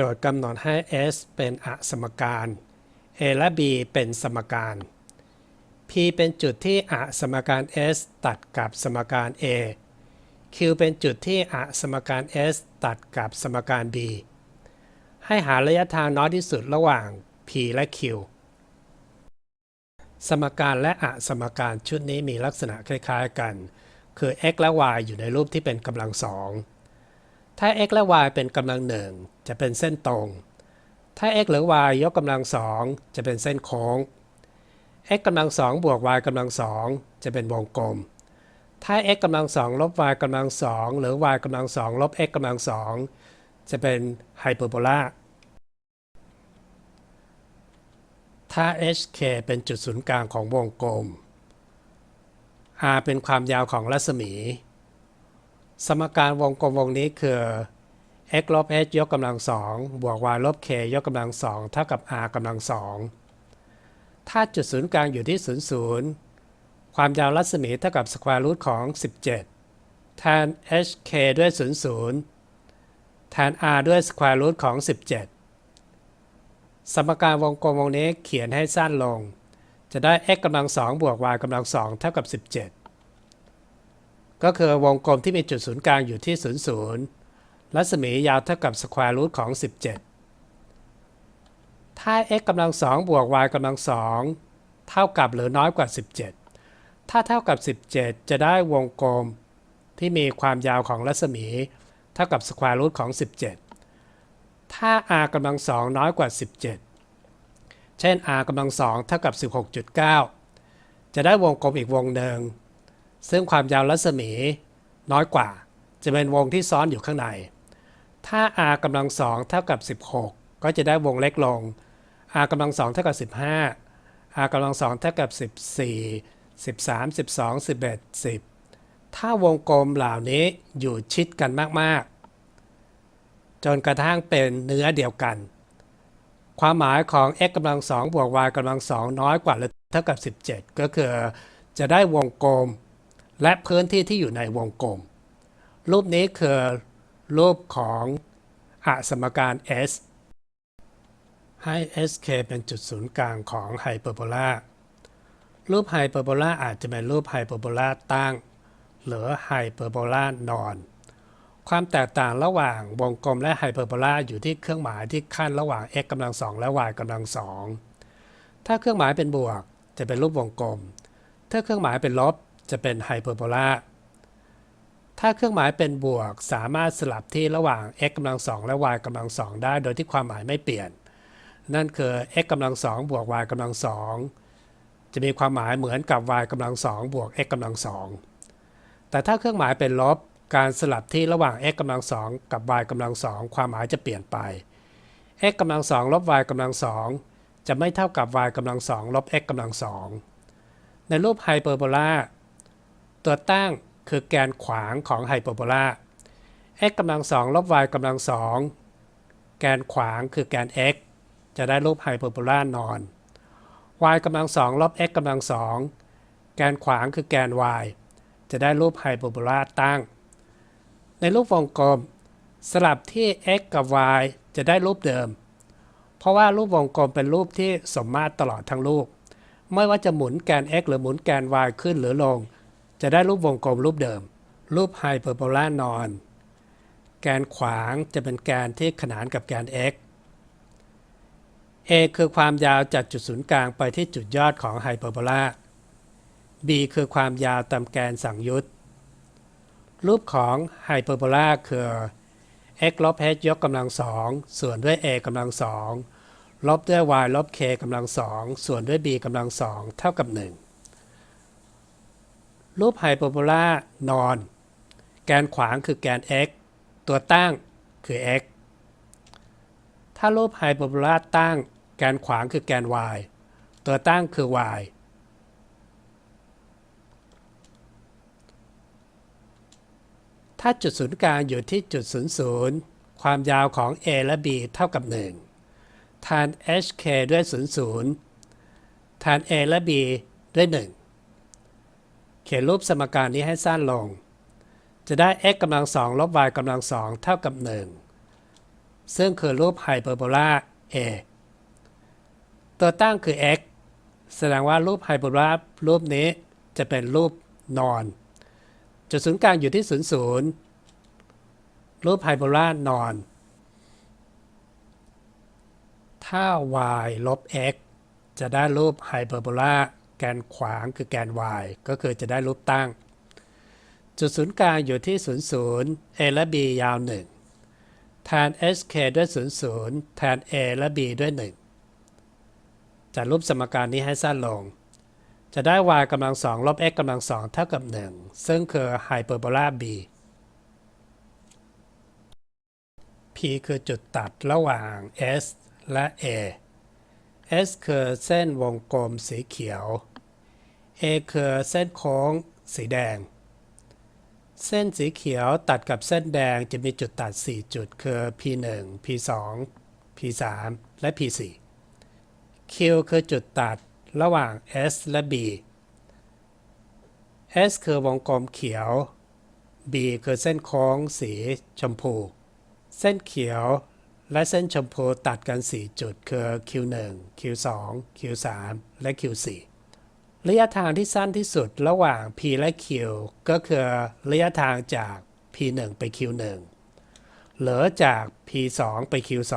โจทย์กำหนดให้ S เป็นอสมการ A และ B เป็นสมการ P เป็นจุดที่อสมการ S ตัดกับสมการ A Q เป็นจุดที่อสมการ S ตัดกับสมการ B ให้หาระยะทางน้อยที่สุดระหว่าง P และ Q สมการและอสมการชุดนี้มีลักษณะคล้าย ๆ กัน คือ x และ y อยู่ในรูปที่เป็นกำลังสอง ถ้า x และ y เป็นกำลังหนึ่งจะเป็นเส้นตรง ถ้า x หรือ y ยกกำลังสองจะเป็นเส้นโค้ง x กำลังสองบวก y กำลังสองจะเป็นวงกลม ถ้า x กำลังสองลบ y กำลังสองหรือ y กำลังสองลบ x กำลังสองจะเป็นไฮเปอร์โบลาถ้า HK เป็นจุดศูนย์กลางของวงกลม R เป็นความยาวของรัศมี สมการวงกลมวงนี้คือ x ลบ h ยกกำลังสองบวก y ลบ k ยกกำลังสองเท่ากับ r กำลังสองถ้าจุดศูนย์กลางอยู่ที่0 0ความยาวรัศมีเท่ากับสแควร์รูทของ 17 แทน hk ด้วย0 0แทน r ด้วยสแควร์รูทของ 17 สมการวงกลมวงนี้เขียนให้สั้นลง จะได้ x กำลังสองบวก y กำลังสองเท่ากับ 17 ก็คือวงกลมที่มีจุดศูนย์กลางอยู่ที่ 0 0 รัศมียาวเท่ากับสแควร์รูทของ 17 ถ้า x กำลังสองบวก y กำลังสองเท่ากับหรือน้อยกว่า 17 ถ้าเท่ากับ 17 จะได้วงกลมที่มีความยาวของรัศมีเท่ากับสแควร์รูทของ 17 ถ้า r กำลังสองน้อยกว่า 17 เช่น r กำลังสองเท่ากับ 16.9 จะได้วงกลมอีกวงหนึ่ง ซึ่งความยาวรัศมีน้อยกว่า จะเป็นวงที่ซ้อนอยู่ข้างใน ถ้า r กำลังสองเท่ากับ 16 ก็จะได้วงเล็กลง r กำลังสองเท่ากับ 15 r กำลังสองเท่ากับ 14 13 12 11 10 ถ้าวงกลมเหล่านี้อยู่ชิดกันมาก ๆ จนกระทั่งเป็นเนื้อเดียวกัน ความหมายของ x กำลังสองบวก y กำลังสองน้อยกว่าหรือเท่ากับ 17 ก็คือจะได้วงกลม และพื้นที่ที่อยู่ในวงกลม รูปนี้คือรูปของอสมการ S ให้ SK เป็นจุดศูนย์กลางของไฮเปอร์โบลารูปไฮเปอร์โบลาอาจจะเป็นรูปไฮเปอร์โบลาตั้ง หรือไฮเปอร์โบลานอน ความแตกต่างระหว่างวงกลมและไฮเปอร์โบลาอยู่ที่เครื่องหมายที่ขั้นระหว่าง x กำลังสองและ y กำลังสองถ้าเครื่องหมายเป็นบวกจะเป็นรูปวงกลม ถ้าเครื่องหมายเป็นลบ จะเป็นไฮเปอร์โบลาถ้าเครื่องหมายเป็นบวก สามารถสลับที่ระหว่าง x กำลังสองและ y กำลังสองได้โดยที่ความหมายไม่เปลี่ยน นั่นคือ x กำลังสองบวก y กำลังสองจะมีความหมายเหมือนกับ y กำลังสองบวก x กำลังสองแต่ถ้าเครื่องหมายเป็นลบการสลับที่ระหว่าง x กำลังสองกับ y กำลังสองความหมายจะเปลี่ยนไป x กำลังสองลบ y กำลังสองจะไม่เท่ากับ y กำลังสองลบ x กำลังสองในรูปไฮเปอร์โบลา ตัวตั้งคือแกนขวางของไฮเปอร์โบลา x กำลังสองลบ y กำลังสองแกนขวางคือแกน x จะได้รูปไฮเปอร์โบลานอน y กำลังสองลบ x กำลังสองแกนขวางคือแกน y จะได้รูปไฮเปอร์โบลาตั้ง ในรูปวงกลม สลับที่ x กับ y จะได้รูปเดิม เพราะว่ารูปวงกลมเป็นรูปที่สมมาตรตลอดทั้งรูป ไม่ว่าจะหมุนแกน x หรือหมุนแกน y ขึ้นหรือลง จะได้รูปวงกลมรูปเดิม รูปไฮเปอร์โบลานอนแกนขวางจะเป็นแกนที่ขนานกับแกน x a คือความยาวจากจุดศูนย์กลางไปที่จุดยอดของไฮเปอร์โบลา b คือความยาวตามแกนสังยุตรูปของไฮเปอร์โบลาคือ x ลบ h ยกกำลังสองส่วนด้วย a กำลังสองลบด้วย y ลบ k กำลังสองส่วนด้วย b กำลังสองเท่ากับ 1 รูปไฮเปอร์โบลานอน แกนขวางคือแกน x ตัวตั้งคือ x ถ้ารูปไฮเปอร์โบลาตั้ง แกนขวางคือแกน y ตัวตั้งคือ y ถ้าจุดศูนย์กลางอยู่ที่จุดศูนย์นย์ความยาวของ a และ b เท่ากับ 1 ทาน hk ด้วย0 0ทาน a และ b ด้วย 1 เขียนรูปสมการนี้ให้สั้นลง จะได้ x กำลังสองลบ y กำลังสองเท่ากับ 1 ซึ่งคือรูปไฮเปอร์โบลา a ตัวตั้งคือ x แสดงว่ารูปไฮเปอร์โบลารูปนี้จะเป็นรูปนอน จุดศูนย์กลางอยู่ที่ 0 0 รูปไฮเปอร์โบลานอน ถ้า y ลบ x จะได้รูปไฮเปอร์โบลา แกนขวางคือแกน y ก็คือจะได้รูปตั้ง จุดศูนย์กลางอยู่ที่ 0 0 a และ b ยาว 1 แทน sk ด้วย 0 0 แทน a และ b ด้วย 1 จัดรูปสมการนี้ให้สั้นลง จะได้ y กำลัง 2 ลบ x กำลัง 2 เท่ากับ 1 ซึ่งคือไฮเปอร์โบลา b p คือจุดตัดระหว่าง s และ a S คือเส้นวงกลมสีเขียว A คือเส้นโค้งสีแดง เส้นสีเขียวตัดกับเส้นแดงจะมีจุดตัด 4 จุดคือ P1 P2 P3 และ P4 Q คือจุดตัดระหว่าง S และ B S คือวงกลมเขียว B คือเส้นโค้งสีชมพู เส้นเขียวและเส้นชมพูตัดกัน 4 จุดคือ Q1 Q2 Q3 และ Q4 ระยะทางที่สั้นที่สุดระหว่าง P และ Q ก็คือระยะทางจาก P1 ไป Q1 เหลือจาก P2 ไป Q2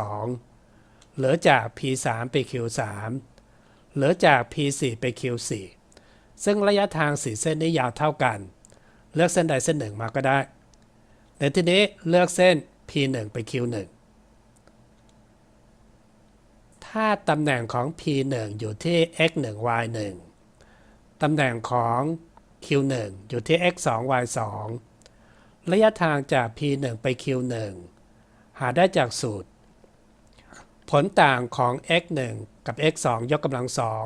เหลือจาก P3 ไป Q3 เหลือจาก P4 ไป Q4 ซึ่งระยะทาง4เส้นนี้ยาวเท่ากัน เลือกเส้นใดเส้นหนึ่งมาก็ได้ ในที่นี้เลือกเส้น P1 ไป Q1 ถ้าตำแหน่งของ P1 อยู่ที่ x1 y1 ตำแหน่งของ Q1 อยู่ที่ x2 y2 ระยะทางจาก P1 ไป Q1 หาได้จากสูตร ผลต่างของ x1 กับ x2 ยกกำลังสอง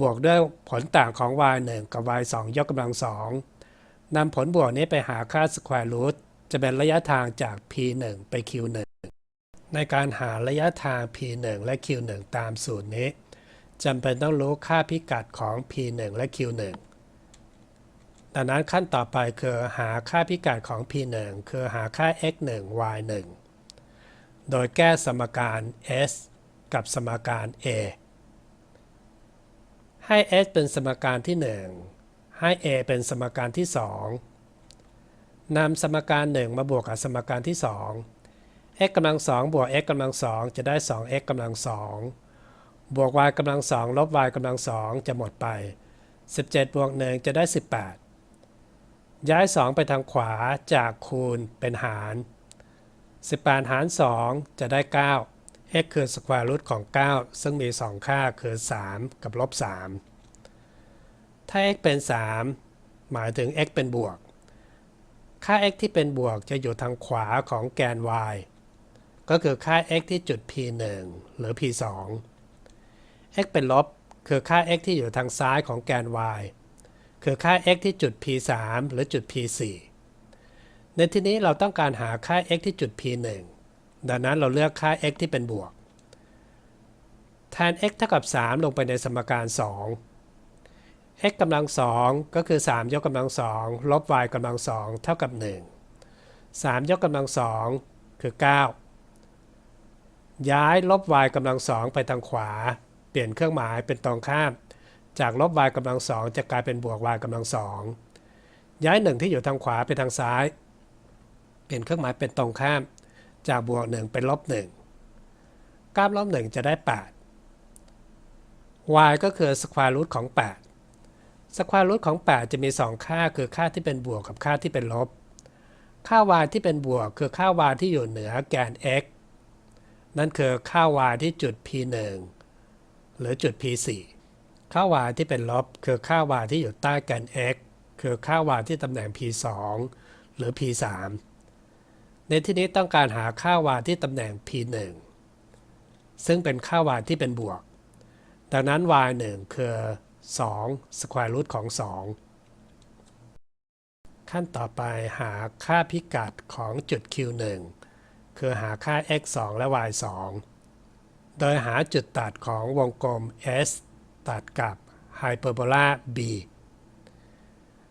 บวกด้วยผลต่างของ y1 กับ y2 ยกกำลังสองนำผลบวกนี้ไปหาค่า square root จะเป็นระยะทางจาก P1 ไป Q1 ในการหาระยะทาง P1 และ Q1 ตามสูตรนี้ จำเป็นต้องรู้ค่าพิกัดของ P1 และ Q1 ดังนั้นขั้นต่อไปคือหาค่าพิกัดของ P1 คือหาค่า x1 y1 โดยแก้สมการ s กับสมการ a ให้ s เป็นสมการที่ 1 ให้ a เป็นสมการที่ 2นำสมการ 1 มาบวกกับสมการที่ 2 x กำลัง2บวก x กำลัง2จะได้ 2x กำลัง2 บวก y กำลัง2ลบ y กำลัง2จะหมดไป 17 บวก1จะได้ 18 ย้าย 2 ไปทางขวาจากคูณเป็นหาร 18 หาร 2 จะได้ 9 x คือ square root ของ 9 ซึ่งมี 2 ค่าคือ 3 กับลบ 3 ถ้า x เป็น 3 หมายถึง x เป็นบวก ค่า x ที่เป็นบวกจะอยู่ทางขวาของแกน y ก็คือค่า x ที่จุด p1 หรือ p2 x เป็นลบ คือค่า x ที่อยู่ทางซ้ายของแกน y คือค่า x ที่จุด p3 หรือจุด p4 ในที่นี้เราต้องการหาค่า x ที่จุด p1 ดังนั้นเราเลือกค่า x ที่เป็นบวก แทน x เท่ากับ 3 ลงไปในสมการ 2 x กำลัง2ก็คือ 3 ยกกำลัง2ลบ y กำลัง2เท่ากับ 1 3 ยกกำลัง2คือ 9 ย้ายลบ y กำลัง2ไปทางขวา ลี่ยนเครื่องหมายเป็นตรงข้าม จากลบ y กำลัง2จะกลายเป็นบวก y กำลัง2ย้าย1ที่อยู่ทางขวาไปทางซ้าย เปลี่ยนเครื่องหมายเป็นตรงข้าม จากบวก1เป็นลบ1กราฟลบ1จะได้ 8 y ก็คือ square root ของ8 square root ของ 8 จะมี 2 ค่าคือค่าที่เป็นบวกกับค่าที่เป็นลบ ค่า y ที่เป็นบวกคือค่า y ที่อยู่เหนือแกน x นั่นคือค่า y ที่จุด p1 หรือจุด p4 ค่า y ที่เป็นลบคือค่า y ที่อยู่ใต้แกน x คือค่า y ที่ตำแหน่ง p2 หรือ p3 ในที่นี้ต้องการหาค่า y ที่ตำแหน่ง p1 ซึ่งเป็นค่า y ที่เป็นบวก ดังนั้น y 1 คือ2 square root ของ 2 ขั้นต่อไปหาค่าพิกัดของจุด q1 คือหาค่า x 2 และ y 2 โดยหาจุดตัดของวงกลม S ตัดกับไฮเปอร์โบลา b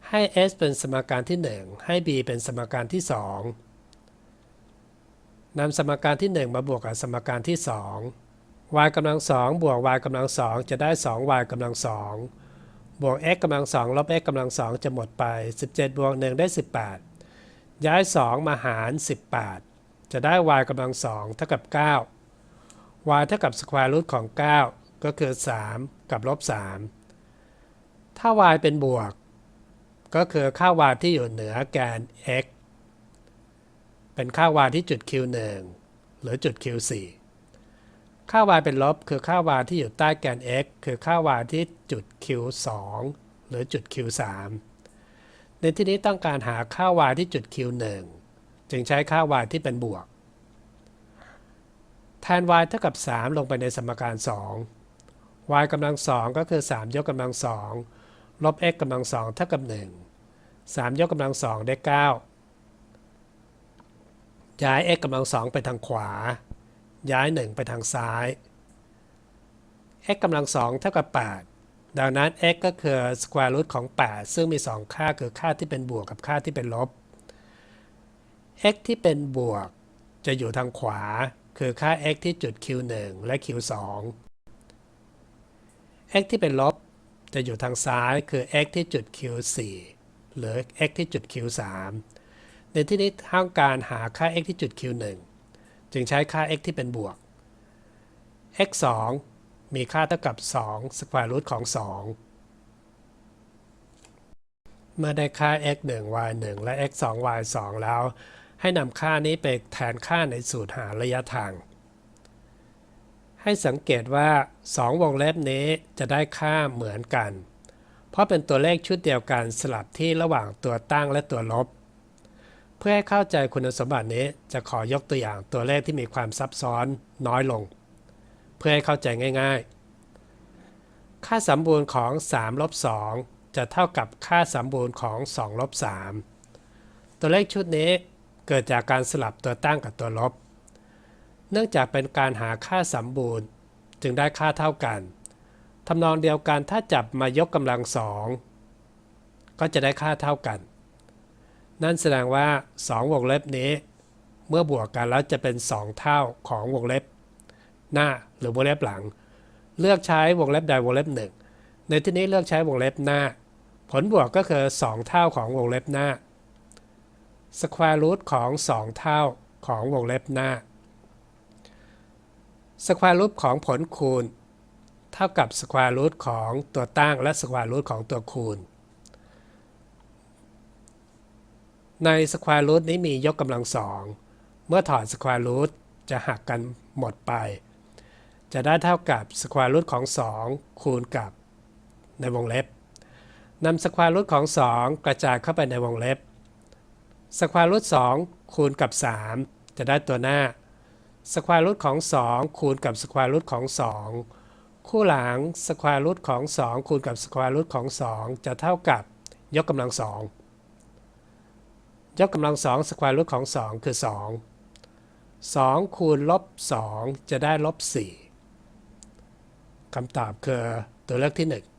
ให้ S เป็นสมการที่ 1 ให้ b เป็นสมการที่ 2นำสมการที่ 1 มาบวกกับสมการที่ 2 y กำลัง2บวก y กำลัง2จะได้ 2y กำลัง2บวก x กำลัง2ลบ x กำลัง2จะหมดไป 17 บวก 1 ได้ 18 ย้าย 2 มาหาร 18 จะได้ y กำลัง2เท่ากับ 9 y เท่ากับ square root ของ 9 ก็คือ 3 กับลบ 3 ถ้า y เป็นบวก ก็คือค่า y ที่อยู่เหนือแกน x เป็นค่า y ที่จุด q1 หรือจุด q4 ค่า y เป็นลบคือค่า y ที่อยู่ใต้แกน x คือค่า y ที่จุด q2 หรือจุด q3 ในที่นี้ต้องการหาค่า y ที่จุด q1 จึงใช้ค่า y ที่เป็นบวก ทน y เท่ากับ 3 ลงไปในสมการ 2 y กำลัง2ก็คือ 3 ยกกำลัง2ลบ x กำลัง2เท่ากับ 1 3 ยกกำลัง2ได้ 9 ย้าย x กำลัง2ไปทางขวา ย้าย 1 ไปทางซ้าย x กำลัง2เท่ากับ 8 ดังนั้น x ก็คือ square root ของ 8 ซึ่งมี 2 ค่าคือค่าที่เป็นบวกกับค่าที่เป็นลบ x ที่เป็นบวกจะอยู่ทางขวา คือค่า x ที่จุด q1 และ q2 x ที่เป็นลบจะอยู่ทางซ้ายคือ x ที่จุด q4 หรือ x ที่จุด q3 ในที่นี้ต้องการหาค่า x ที่จุด q1 จึงใช้ค่า x ที่เป็นบวก x 2มีค่าเท่ากับ2 square root ของ 2 เมื่อได้ค่า x 1 y 1และ x 2 y 2แล้ว ให้นำค่านี้ไปแทนค่าในสูตรหาระยะทาง ให้สังเกตว่า 2 วงเล็บนี้จะได้ค่าเหมือนกัน เพราะเป็นตัวเลขชุดเดียวกันสลับที่ระหว่างตัวตั้งและตัวลบ เพื่อให้เข้าใจคุณสมบัตินี้จะขอยกตัวอย่างตัวเลขที่มีความซับซ้อนน้อยลง เพื่อให้เข้าใจง่ายๆ ค่าสมบูรณ์ของ3ลบ2จะเท่ากับค่าสมบูรณ์ของ2ลบ3ตัวเลขชุดนี้ เกิดจากการสลับตัวตั้งกับตัวลบ เนื่องจากเป็นการหาค่าสมบูรณ์ จึงได้ค่าเท่ากันทำนองเดียวกันถ้าจับมายกกำลังสองก็จะได้ค่าเท่ากัน นั่นแสดงว่า 2 วงเล็บนี้ เมื่อบวกกันแล้วจะเป็น 2 เท่าของวงเล็บ หน้าหรือวงเล็บหลัง เลือกใช้วงเล็บใดวงเล็บหนึ่งในที่นี้เลือกใช้วงเล็บหน้า ผลบวกก็คือ 2 เท่าของวงเล็บหน้า square root ของ 2 เท่าของวงเล็บหน้า square root ของผลคูณ เท่ากับ square root ของตัวตั้งและ square root ของตัวคูณ ใน square root นี้มียกกำลังสอง เมื่อถอด square root จะหักกันหมดไป จะได้เท่ากับ square root ของ 2 คูณกับในวงเล็บนำ square root ของ 2 กระจายเข้าไปในวงเล็บ square root 2คูณกับ 3 จะได้ตัวหน้า square root ของ 2 คูณกับ square root ของ 2 คู่หลัง square root ของ 2 คูณกับ square root ของ 2 จะเท่ากับยกกำลัง 2 ยกกำลัง2 square root ของ 2 คือ 2 2 คูณลบ 2 จะได้ลบ 4คำตอบคือตัวเลือกที่ 1